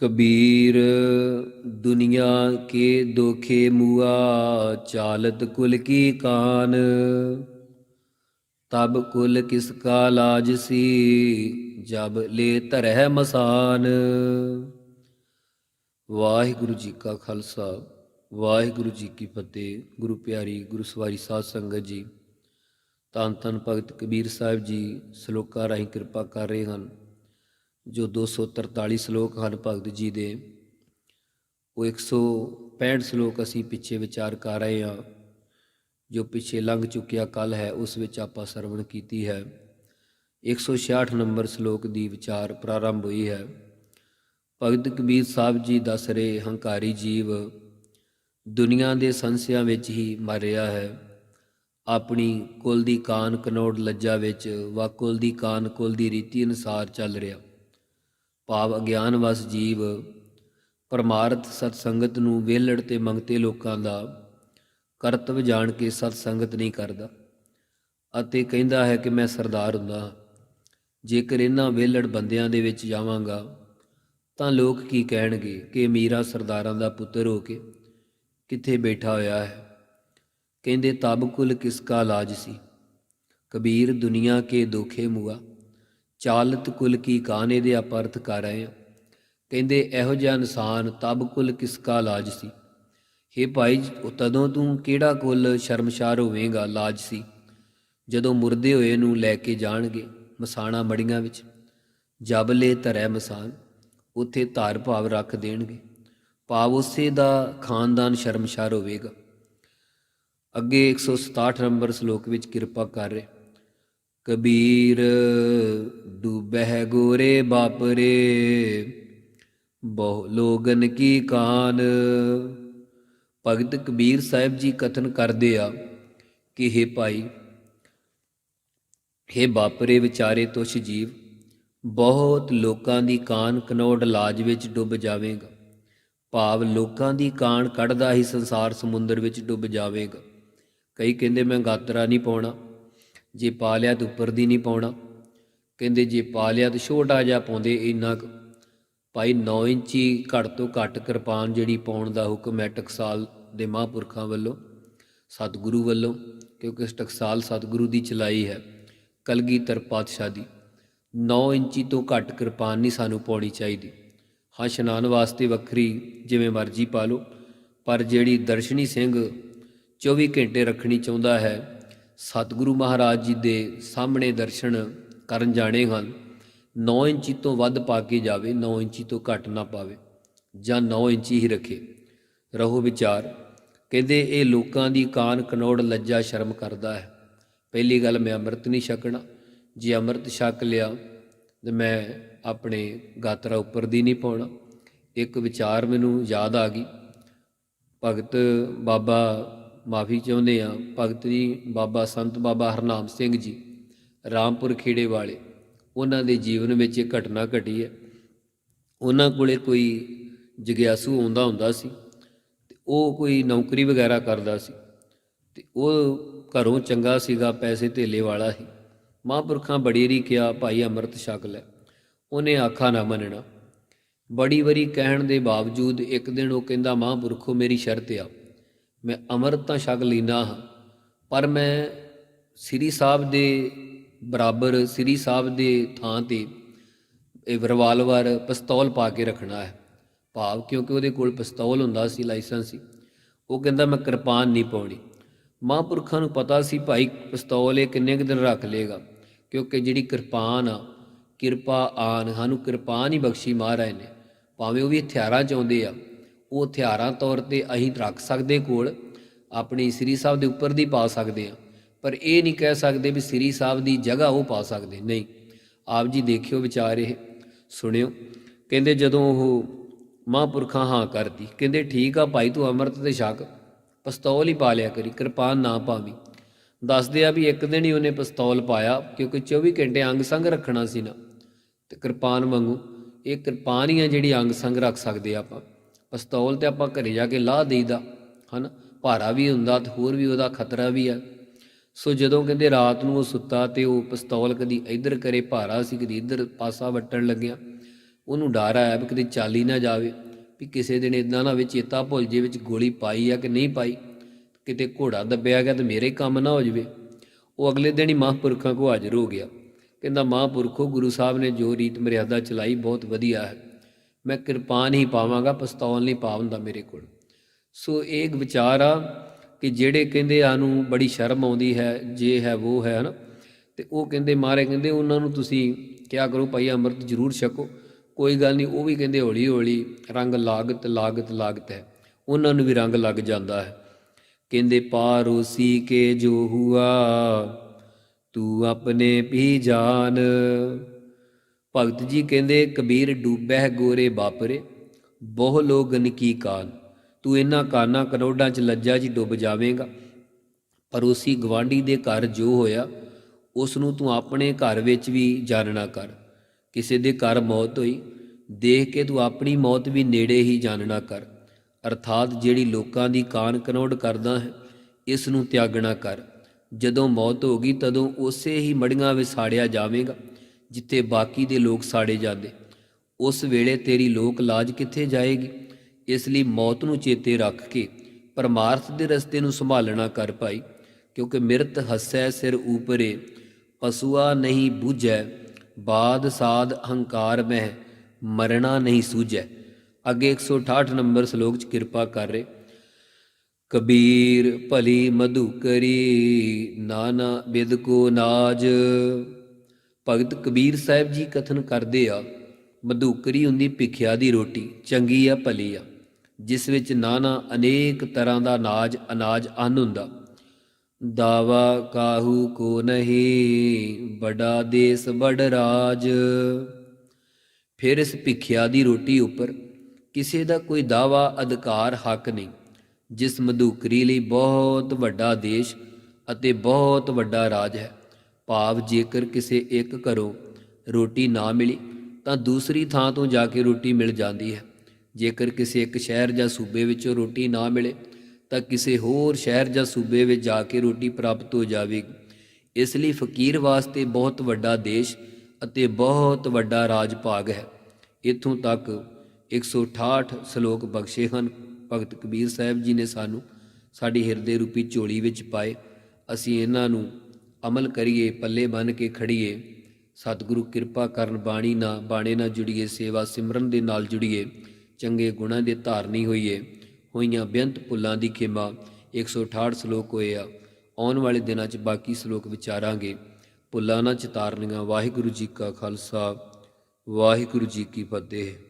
ਕਬੀਰ, ਦੁਨੀਆ ਕੇ ਦੋਖੇ ਮੁਆ, ਚਾਲਤ ਕੁਲ ਕੀ ਕਾਨ। ਤਬ ਕੁਲ ਕਿਸ ਕਾ ਲਾਜ ਸੀ, ਜਬ ਲੈ ਧਰਹਿ ਮਸਾਨ। ਵਾਹਿਗੁਰੂ ਜੀ ਕਾ ਖਾਲਸਾ, ਵਾਹਿਗੁਰੂ ਜੀ ਕੀ ਫਤਿਹ। ਗੁਰੂ ਪਿਆਰੀ, ਗੁਰੂ ਸਵਾਰੀ ਸਾਧ ਸੰਗਤ ਜੀ ਤਨ ਤਨ ਭਗਤ ਕਬੀਰ ਸਾਹਿਬ ਜੀ, ਸ਼ਲੋਕਾਂ ਰਾਹੀਂ ਕਿਰਪਾ ਕਰ ਰਹੇ ਹਨ। ਜੋ 243 ਸ਼ਲੋਕ ਹਨ ਭਗਤ ਜੀ ਦੇ, ਉਹ 165 ਸ਼ਲੋਕ ਅਸੀਂ ਪਿੱਛੇ ਵਿਚਾਰ ਕਰ ਰਹੇ ਹਾਂ, ਜੋ ਪਿੱਛੇ ਲੰਘ ਚੁੱਕਿਆ ਕੱਲ ਹੈ, ਉਸ ਵਿੱਚ ਆਪਾਂ ਸਰਵਣ ਕੀਤੀ ਹੈ। 166 ਨੰਬਰ ਸ਼ਲੋਕ ਦੀ ਵਿਚਾਰ ਪ੍ਰਾਰੰਭ ਹੋਈ ਹੈ। ਭਗਤ ਕਬੀਰ ਸਾਹਿਬ ਜੀ ਦੱਸ ਰਹੇ, ਹੰਕਾਰੀ ਜੀਵ ਦੁਨੀਆ ਦੇ ਸੰਸਿਆਂ ਵਿੱਚ ਹੀ ਮਰ ਰਿਹਾ ਹੈ। ਆਪਣੀ ਕੁਲ ਦੀ ਕਾਨ ਕਨੋੜ ਲੱਜਾ ਵਿੱਚ ਵਾ ਕੁਲ ਦੀ ਕਾਨ ਕੁਲ ਦੀ ਰੀਤੀ ਅਨੁਸਾਰ ਚੱਲ ਰਿਹਾ। ਭਾਵ ਅਗਿਆਨ ਅਗਿਆਨਵਸ ਜੀਵ, ਪਰਮਾਰਥ ਸਤ ਸੰਗਤ ਨੂੰ ਵੇਲੜ ਤੇ ਮੰਗਤੇ ਲੋਕਾਂ ਦਾ, ਕਰਤਵ ਜਾਣ ਕੇ ਸਤ ਸੰਗਤ ਨਹੀਂ ਕਰਦਾ। ਅਤੇ ਕਹਿੰਦਾ ਹੈ ਕਿ ਮੈਂ ਸਰਦਾਰ ਹੁੰਦਾ ਹਾਂ। ਜੇਕਰ ਇਹਨਾਂ ਵੇਲੜ ਬੰਦਿਆਂ ਦੇ ਵਿੱਚ ਜਾਵਾਂਗਾ, ਤਾਂ ਲੋਕ ਕੀ ਕਹਿਣਗੇ ਕਿ ਮੀਰਾ ਸਰਦਾਰਾਂ ਦਾ ਪੁੱਤਰ ਹੋ ਕੇ ਕਿੱਥੇ ਬੈਠਾ ਹੋਇਆ ਹੈ? ਕਹਿੰਦੇ, ਤਬ ਕੁਲ ਕਿਸਕਾ ਲਾਜ ਸੀ? ਕਬੀਰ, ਦੁਨੀਆ ਕੇ ਦੋਖੇ ਮੁਆ। ਚਾਲਤ ਕੁਲ ਕੀ ਕਾਨੇ ਦੇ ਅਪਰਥ ਕਰ ਰਹੇ ਹਾਂ ਕਹਿੰਦੇ, ਇਹੋ ਜਿਹਾ ਇਨਸਾਨ ਤਬ ਕੁਲ ਕਿਸ ਕਾ ਲਾਜ ਸੀ? ਹੇ ਭਾਈ ਤਦੋਂ ਤੂੰ ਕਿਹੜਾ ਕੁਲ ਸ਼ਰਮਸ਼ਾਰ ਹੋਵੇਂਗਾ ਲਾਜ ਸੀ? ਜਦੋਂ ਮੁਰਦੇ ਹੋਏ ਨੂੰ ਲੈ ਕੇ ਜਾਣਗੇ ਮਸਾਣਾ ਮੜੀਆਂ ਵਿੱਚ ਜਬਲੇ ਧਰੈ ਮਸਾਨ, ਉੱਥੇ ਧਾਰ ਭਾਵ ਰੱਖ ਦੇਣਗੇ। ਭਾਵ ਉਸੇ ਦਾ ਖਾਨਦਾਨ ਸ਼ਰਮਸ਼ਾਰ ਹੋਵੇਗਾ। ਅੱਗੇ 167 ਨੰਬਰ ਸ਼ਲੋਕ ਵਿੱਚ ਕਿਰਪਾ ਕਰ ਰਿਹਾ। ਕਬੀਰ ਡੂਬਹਿ ਗੋਰੇ ਬਾਪਰੇ, ਬਹੁ ਲੋਗਨ ਕੀ ਕਾਨ। ਭਗਤ ਕਬੀਰ ਸਾਹਿਬ ਜੀ ਕਥਨ ਕਰਦੇ ਆ ਕਿ हे ਭਾਈ हे ਬਾਪਰੇ ਵਿਚਾਰੇ ਤੁਛ ਜੀਵ, ਬਹੁਤ ਲੋਕਾਂ ਦੀ ਕਾਨ ਕਨੋੜ ਲਾਜ ਵਿੱਚ ਡੁੱਬ ਜਾਵੇਗਾ। ਭਾਵ ਲੋਕਾਂ ਦੀ ਕਾਨ ਕੱਢਦਾ ਹੀ ਸੰਸਾਰ ਸਮੁੰਦਰ ਵਿੱਚ ਡੁੱਬ ਜਾਵੇਗਾ। ਕਈ ਕਹਿੰਦੇ ਮੈਂ ਗਾਤਰਾ ਨਹੀਂ ਪਾਉਣਾ। ਜੇ ਪਾ ਲਿਆ ਤਾਂ ਉੱਪਰ ਦੀ ਨਹੀਂ ਪਾਉਣਾ। ਕਹਿੰਦੇ ਜੇ ਪਾ ਲਿਆ ਤਾਂ ਛੋਟਾ ਜਿਹਾ ਪਾਉਂਦੇ ਇੰਨਾ ਕੁ। ਭਾਈ 9 ਇੰਚੀ ਘੱਟ ਤੋਂ ਘੱਟ ਕਿਰਪਾਨ ਜਿਹੜੀ ਪਾਉਣ ਦਾ ਹੁਕਮ ਹੈ ਟਕਸਾਲ ਦੇ ਮਹਾਂਪੁਰਖਾਂ ਵੱਲੋਂ, ਸਤਿਗੁਰੂ ਵੱਲੋਂ, ਕਿਉਂਕਿ ਇਸ ਟਕਸਾਲ ਸਤਿਗੁਰੂ ਦੀ ਚਲਾਈ ਹੈ, ਕਲਗੀਧਰ ਪਾਤਸ਼ਾਹ ਦੀ। 9 ਇੰਚੀ ਤੋਂ ਘੱਟ ਕਿਰਪਾਨ ਨਹੀਂ ਸਾਨੂੰ ਪਾਉਣੀ ਚਾਹੀਦੀ। ਹਾਂ, ਇਸ਼ਨਾਨ ਵਾਸਤੇ ਵੱਖਰੀ ਜਿਵੇਂ ਮਰਜ਼ੀ ਪਾ ਲਓ, ਪਰ ਜਿਹੜੀ ਦਰਸ਼ਨੀ ਸਿੰਘ 24 ਘੰਟੇ ਰੱਖਣੀ ਚਾਹੁੰਦਾ ਹੈ ਸਤਿਗੁਰੂ ਮਹਾਰਾਜ ਜੀ ਦੇ ਸਾਹਮਣੇ ਦਰਸ਼ਨ ਕਰਨ ਜਾਣੇ ਹਨ। 9 ਇੰਚੀ ਤੋਂ ਵੱਧ ਪਾ ਕੇ ਜਾਵੇ 9 ਇੰਚੀ ਤੋਂ ਘੱਟ ਨਾ ਪਾਵੇ ਜਾਂ 9 ਇੰਚੀ ਹੀ ਰੱਖੇ। ਰਹੋ ਵਿਚਾਰ, ਕਹਿੰਦੇ ਇਹ ਲੋਕਾਂ ਦੀ ਕਾਨ ਕਨੋੜ ਲੱਜਾ ਸ਼ਰਮ ਕਰਦਾ ਹੈ। ਪਹਿਲੀ ਗੱਲ, ਮੈਂ ਅੰਮ੍ਰਿਤ ਨਹੀਂ ਛਕਣਾ। ਜੇ ਅੰਮ੍ਰਿਤ ਛਕ ਲਿਆ, ਤੇ ਮੈਂ ਆਪਣੇ ਗਾਤਰਾ ਉੱਪਰ ਦੀ ਨਹੀਂ ਪਾਉਣਾ। ਇੱਕ ਵਿਚਾਰ ਮੈਨੂੰ ਯਾਦ ਆ ਗਈ। ਭਗਤ ਬਾਬਾ ਮਾਫੀ ਚਾਹੁੰਦੇ ਆ ਭਗਤ ਜੀ, ਬਾਬਾ ਸੰਤ ਬਾਬਾ ਹਰਨਾਮ ਸਿੰਘ ਜੀ, ਰਾਮਪੁਰ ਖੇੜੇ ਵਾਲੇ। ਉਹਨਾਂ ਦੇ ਜੀਵਨ ਵਿੱਚ ਇਹ ਘਟਨਾ ਘਟੀ ਹੈ। ਉਹਨਾਂ ਕੋਲੇ ਕੋਈ ਜਗਿਆਸੂ ਆਉਂਦਾ ਹੁੰਦਾ ਸੀ ਤੇ ਉਹ ਕੋਈ ਨੌਕਰੀ ਵਗੈਰਾ ਕਰਦਾ ਸੀ ਤੇ ਉਹ ਘਰੋਂ ਚੰਗਾ ਸੀਗਾ, ਪੈਸੇ ਧੇਲੇ ਵਾਲਾ ਸੀ। ਮਹਾਂਪੁਰਖਾਂ ਬੜੀ ਰੀ ਕਿਹਾ, ਭਾਈ ਅੰਮ੍ਰਿਤ ਛਕ ਲੈ। ਉਹਨੇ ਆਖਾ, ਨਾ ਮੰਨਣਾ। ਬੜੀ ਵਾਰੀ ਕਹਿਣ ਦੇ ਬਾਵਜੂਦ ਇੱਕ ਦਿਨ ਉਹ ਕਹਿੰਦਾ, ਮਹਾਂਪੁਰਖੋ, ਮੇਰੀ ਸ਼ਰਤ ਆ। ਮੈਂ ਅੰਮ੍ਰਿਤ ਤਾਂ ਛਕ ਲੈਣਾ ਹਾਂ। ਪਰ ਮੈਂ ਸ੍ਰੀ ਸਾਹਿਬ ਦੇ ਬਰਾਬਰ, ਸ੍ਰੀ ਸਾਹਿਬ ਦੇ ਥਾਂ ਤੇ ਇਹ ਰਿਵਾਲਵਰ ਪਿਸਤੌਲ ਪਾ ਕੇ ਰੱਖਣਾ ਹੈ। ਭਾਵ ਕਿਉਂਕਿ ਉਹਦੇ ਕੋਲ ਪਿਸਤੌਲ ਹੁੰਦਾ ਸੀ ਲਾਇਸੈਂਸ ਸੀ। ਉਹ ਕਹਿੰਦਾ ਮੈਂ ਕਿਰਪਾਨ ਨਹੀਂ ਪਾਉਣੀ। ਮਹਾਂਪੁਰਖਾਂ ਨੂੰ ਪਤਾ ਸੀ, ਭਾਈ ਪਿਸਤੌਲ ਇਹ ਕਿੰਨੇ ਕੁ ਦਿਨ ਰੱਖ ਲੇਗਾ ਕਿਉਂਕਿ ਜਿਹੜੀ ਕਿਰਪਾਨ ਆ, ਕਿਰਪਾ ਆਨ, ਸਾਨੂੰ ਕਿਰਪਾਨ ਹੀ ਬਖਸ਼ੀ ਮਹਾਰਾਜ ਨੇ। ਭਾਵੇਂ ਉਹ ਵੀ ਹਥਿਆਰਾਂ ਚ ਆਉਂਦੇ ਆ। ਉਹ ਹਥਿਆਰਾਂ ਤੌਰ ਤੇ ਅਸੀਂ ਰੱਖ ਸਕਦੇ ਕੋਲ, ਆਪਣੀ ਸ੍ਰੀ ਸਾਹਿਬ ਦੇ ਉੱਪਰ ਦੀ ਪਾ ਸਕਦੇ ਆ ਪਰ ਇਹ ਨਹੀਂ ਕਹਿ ਸਕਦੇ ਵੀ ਸ੍ਰੀ ਸਾਹਿਬ ਦੀ ਜਗ੍ਹਾ ਉਹ ਪਾ ਸਕਦੇ। ਨਹੀਂ। ਆਪ ਜੀ ਦੇਖਿਓ ਵਿਚਾਰ ਇਹ। ਸੁਣਿਓ। ਕਹਿੰਦੇ ਜਦੋਂ ਉਹ ਮਹਾਂਪੁਰਖਾਂ ਹਾਂ ਕਰਦੀ ਕਹਿੰਦੇ, ਠੀਕ ਆ ਭਾਈ, ਤੂੰ ਅੰਮ੍ਰਿਤ ਤੇ ਸ਼ੱਕ ਪਿਸਤੌਲ ਹੀ ਪਾ ਲਿਆ ਕਰੀ, ਕਿਰਪਾਨ ਨਾ ਪਾਵੀ ਦੱਸਦੇ ਆ ਵੀ ਇੱਕ ਦਿਨ ਹੀ ਉਹਨੇ ਪਿਸਤੌਲ ਪਾਇਆ, ਕਿਉਂਕਿ 24 ਘੰਟੇ ਅੰਗ ਸੰਗ ਰੱਖਣਾ ਸੀ ਨਾ। ਤੇ ਕਿਰਪਾਨ ਵਾਂਗੂ, ਇਹ ਕਿਰਪਾਨ ਹੀ ਆ ਜਿਹੜੀ ਅੰਗ ਸੰਗ ਰੱਖ ਸਕਦੇ ਆਪਾਂ। ਪਿਸਤੌਲ ਤੇ ਆਪਾਂ ਘਰੇ ਜਾ ਕੇ ਲਾਹ ਦੇਈਦਾ, ਹਨ? ਭਾਰਾ ਵੀ ਹੁੰਦਾ ਤੇ ਹੋਰ ਵੀ ਉਹਦਾ ਖਤਰਾ ਵੀ ਆ। ਸੋ ਜਦੋਂ ਕਹਿੰਦੇ ਰਾਤ ਨੂੰ ਉਹ ਸੁੱਤਾ ਤੇ ਉਹ ਪਿਸਤੌਲ ਕਦੀ ਇੱਧਰ ਕਰੇ, ਭਾਰਾ ਸੀ, ਕਦੀ ਇੱਧਰ ਪਾਸਾ ਵੱਟਣ ਲੱਗਿਆ। ਉਹਨੂੰ ਡਰ ਆਇਆ ਵੀ ਕਿਤੇ ਚੱਲ ਹੀ ਨਾ ਜਾਵੇ, ਵੀ ਕਿਸੇ ਦਿਨ ਇਦਾਂ ਨਾ ਵਿੱਚ ਚੇਤਾ ਭੁੱਲ ਜੇ ਵਿੱਚ ਗੋਲੀ ਪਾਈ ਆ ਕਿ ਨਹੀਂ ਪਾਈ। ਕਿਤੇ ਘੋੜਾ ਦੱਬਿਆ ਗਿਆ ਤੇ ਮੇਰੇ ਕੰਮ ਨਾ ਹੋ ਜਵੇ। ਉਹ ਅਗਲੇ ਦਿਨ ਹੀ ਮਹਾਂਪੁਰਖਾਂ ਕੋ ਹਾਜ਼ਰ ਹੋ ਗਿਆ। ਕਹਿੰਦਾ, ਮਹਾਂਪੁਰਖੋ, ਗੁਰੂ ਸਾਹਿਬ ਨੇ ਜੋ ਰੀਤ ਮਰਿਆਦਾ ਚਲਾਈ ਬਹੁਤ ਵਧੀਆ ਹੈ। ਮੈਂ ਕਿਰਪਾਨ ਹੀ ਪਾਵਾਂਗਾ ਪਸਤੌਲ ਨਹੀਂ ਪਾਉਂਦਾ ਮੇਰੇ ਕੋਲ। ਸੋ ਇਹ ਵਿਚਾਰ ਆ ਕਿ ਜਿਹੜੇ ਕਹਿੰਦੇ ਆ ਨੂੰ ਬੜੀ ਸ਼ਰਮ ਆਉਂਦੀ ਹੈ, ਜੇ ਹੈ ਉਹ ਹੈ, ਹਨਾ? ਤੇ ਉਹ ਕਹਿੰਦੇ ਮਾਰੇ ਕਹਿੰਦੇ, ਉਹਨਾਂ ਨੂੰ ਤੁਸੀਂ ਕਿਆ ਕਰੋ, ਭਾਈ ਅੰਮ੍ਰਿਤ ਜ਼ਰੂਰ ਛਕੋ। ਕੋਈ ਗੱਲ ਨਹੀਂ, ਉਹ ਵੀ ਕਹਿੰਦੇ, ਹੌਲੀ ਹੌਲੀ ਰੰਗ ਲਾਗਤ ਲਾਗਤ ਲਾਗਤ ਹੈ। ਉਹਨਾਂ ਨੂੰ ਵੀ ਰੰਗ ਲੱਗ ਜਾਂਦਾ ਹੈ। ਕਹਿੰਦੇ, ਪਾਰੋਸੀ ਕੇ ਜੋ ਹੁਆ, ਤੂੰ ਆਪਣੇ ਵੀ ਜਾਨ। ਭਗਤ ਜੀ ਕਹਿੰਦੇ, ਕਬੀਰ ਡੂਬੈ ਗੋਰੇ ਬਾਪਰੇ, ਬਹੁ ਲੋਗਨ ਕੀ ਕਾਨ ਤੂੰ ਇਹਨਾਂ ਕਾਨਾ ਕਰੋੜਾਂ ਚ ਲੱਜਾ ਜੀ ਡੁੱਬ ਜਾਵੇਂਗਾ। ਪਰੋਸੀ ਗਵਾਂਢੀ ਦੇ ਘਰ ਜੋ ਹੋਇਆ ਉਸ ਨੂੰ ਤੂੰ ਆਪਣੇ ਘਰ ਵਿੱਚ ਵੀ ਜਾਣਨਾ ਕਰ। ਕਿਸੇ ਦੇ ਘਰ ਮੌਤ ਹੋਈ, ਦੇਖ ਕੇ ਤੂੰ ਆਪਣੀ ਮੌਤ ਵੀ ਨੇੜੇ ਹੀ ਜਾਣਨਾ ਕਰ। ਅਰਥਾਤ ਜਿਹੜੀ ਲੋਕਾਂ ਦੀ ਕਾਨ ਕਨੋੜ ਕਰਦਾ ਹੈ ਇਸ ਨੂੰ ਤਿਆਗਣਾ ਕਰ। ਜਦੋਂ ਮੌਤ ਹੋਗੀ ਤਦੋਂ ਉਸੇ ਹੀ ਮੜੀਆਂ ਵਿਸਾੜਿਆ ਸਾੜਿਆ ਜਾਵੇਗਾ। ਜਿੱਥੇ ਬਾਕੀ ਦੇ ਲੋਕ ਸਾੜੇ ਜਾਂਦੇ। ਉਸ ਵੇਲੇ ਤੇਰੀ ਲੋਕ ਲਾਜ ਕਿੱਥੇ ਜਾਏਗੀ? ਇਸ ਲਈ ਮੌਤ ਨੂੰ ਚੇਤੇ ਰੱਖ ਕੇ ਪਰਮਾਰਥ ਦੇ ਰਸਤੇ ਨੂੰ ਸੰਭਾਲਣਾ ਕਰ ਪਾਈ ਕਿਉਂਕਿ ਮਿਰਤ ਹੱਸੈ ਸਿਰ ਉਪਰੇ ਪਸੂਆ ਨਹੀਂ ਬੂਝੈ, ਬਾਦ ਸਾਧ ਅਹੰਕਾਰ ਮਹਿ, ਮਰਣਾ ਨਹੀਂ ਸੂਝੈ। ਅੱਗੇ 168 ਨੰਬਰ ਸ਼ਲੋਕ ਚ ਕਿਰਪਾ ਕਰ ਰਹੇ। ਕਬੀਰ ਭਲੀ ਮਧੁਕਰੀ, ਨਾਨਾ ਬਿਦ ਕੋ ਨਾਜ। ਭਗਤ ਕਬੀਰ ਸਾਹਿਬ ਜੀ ਕਥਨ ਕਰਦੇ ਆ, ਮਧੂਕਰੀ ਹੁੰਦੀ ਭਿਖਿਆ ਦੀ ਰੋਟੀ, ਚੰਗੀ ਆ ਭਲੀ ਆ, ਜਿਸ ਵਿੱਚ ਨਾਨਾ ਅਨੇਕ ਤਰ੍ਹਾਂ ਦਾ ਅਨਾਜ ਅਨਾਜ ਅੰਨ ਹੁੰਦਾ। ਦਾਵਾ ਕਾਹੂ ਕੋ ਨਹੀਂ, ਬੜਾ ਦੇਸ, ਬੜ ਰਾਜ। ਫਿਰ ਇਸ ਭਿਖਿਆ ਦੀ ਰੋਟੀ ਉੱਪਰ ਕਿਸੇ ਦਾ ਕੋਈ ਦਾਵਾ, ਅਧਿਕਾਰ, ਹੱਕ ਨਹੀਂ, ਜਿਸ ਮਧੂਕਰੀ ਲਈ ਬਹੁਤ ਵੱਡਾ ਦੇਸ਼ ਅਤੇ ਬਹੁਤ ਵੱਡਾ ਰਾਜ ਹੈ। ਭਾਵ ਜੇਕਰ ਕਿਸੇ ਇੱਕ ਘਰੋਂ ਰੋਟੀ ਨਾ ਮਿਲੀ, ਤਾਂ ਦੂਸਰੀ ਥਾਂ ਤੋਂ ਜਾ ਕੇ ਰੋਟੀ ਮਿਲ ਜਾਂਦੀ ਹੈ। ਜੇਕਰ ਕਿਸੇ ਇੱਕ ਸ਼ਹਿਰ ਜਾਂ ਸੂਬੇ ਵਿੱਚੋਂ ਰੋਟੀ ਨਾ ਮਿਲੇ, ਤਾਂ ਕਿਸੇ ਹੋਰ ਸ਼ਹਿਰ ਜਾਂ ਸੂਬੇ ਵਿੱਚ ਜਾ ਕੇ ਰੋਟੀ ਪ੍ਰਾਪਤ ਹੋ ਜਾਵੇਗੀ। ਇਸ ਲਈ ਫਕੀਰ ਵਾਸਤੇ ਬਹੁਤ ਵੱਡਾ ਦੇਸ਼ ਅਤੇ ਬਹੁਤ ਵੱਡਾ ਰਾਜ ਭਾਗ ਹੈ। ਇਥੋਂ ਤੱਕ 168 ਸ਼ਲੋਕ ਬਖਸ਼ੇ ਹਨ। ਭਗਤ ਕਬੀਰ ਸਾਹਿਬ ਜੀ ਨੇ ਸਾਨੂੰ ਸਾਡੀ ਹਿਰਦੇ ਰੂਪੀ ਝੋਲੀ ਵਿੱਚ ਪਾਏ। ਅਸੀਂ ਇਹਨਾਂ ਨੂੰ ਅਮਲ ਕਰੀਏ, ਪੱਲੇ ਬੰਨ ਕੇ ਖੜੀਏ। ਸਤਿਗੁਰੂ ਕਿਰਪਾ ਕਰਨ ਬਾਣੀ ਨਾਲ ਬਾਣੇ ਨਾਲ ਜੁੜੀਏ, ਸੇਵਾ ਸਿਮਰਨ ਦੇ ਨਾਲ ਜੁੜੀਏ। ਚੰਗੇ ਗੁਣਾਂ ਦੇ ਧਾਰਨੀ ਹੋਈਏ। ਹੋਈਆਂ ਬੇਅੰਤ ਭੁੱਲਾਂ ਦੀ ਖੇਮਾ 168 ਸ਼ਲੋਕ ਹੋਏ ਆ। ਆਉਣ ਵਾਲੇ ਦਿਨਾਂ 'ਚ ਬਾਕੀ ਸ਼ਲੋਕ ਵਿਚਾਰਾਂਗੇ। ਭੁੱਲਾਂ ਨਾ ਚਿਤਾਰਨੀਆਂ, ਵਾਹਿਗੁਰੂ ਜੀ ਕਾ ਖਾਲਸਾ, ਵਾਹਿਗੁਰੂ ਜੀ ਕੀ ਫਤਿਹ।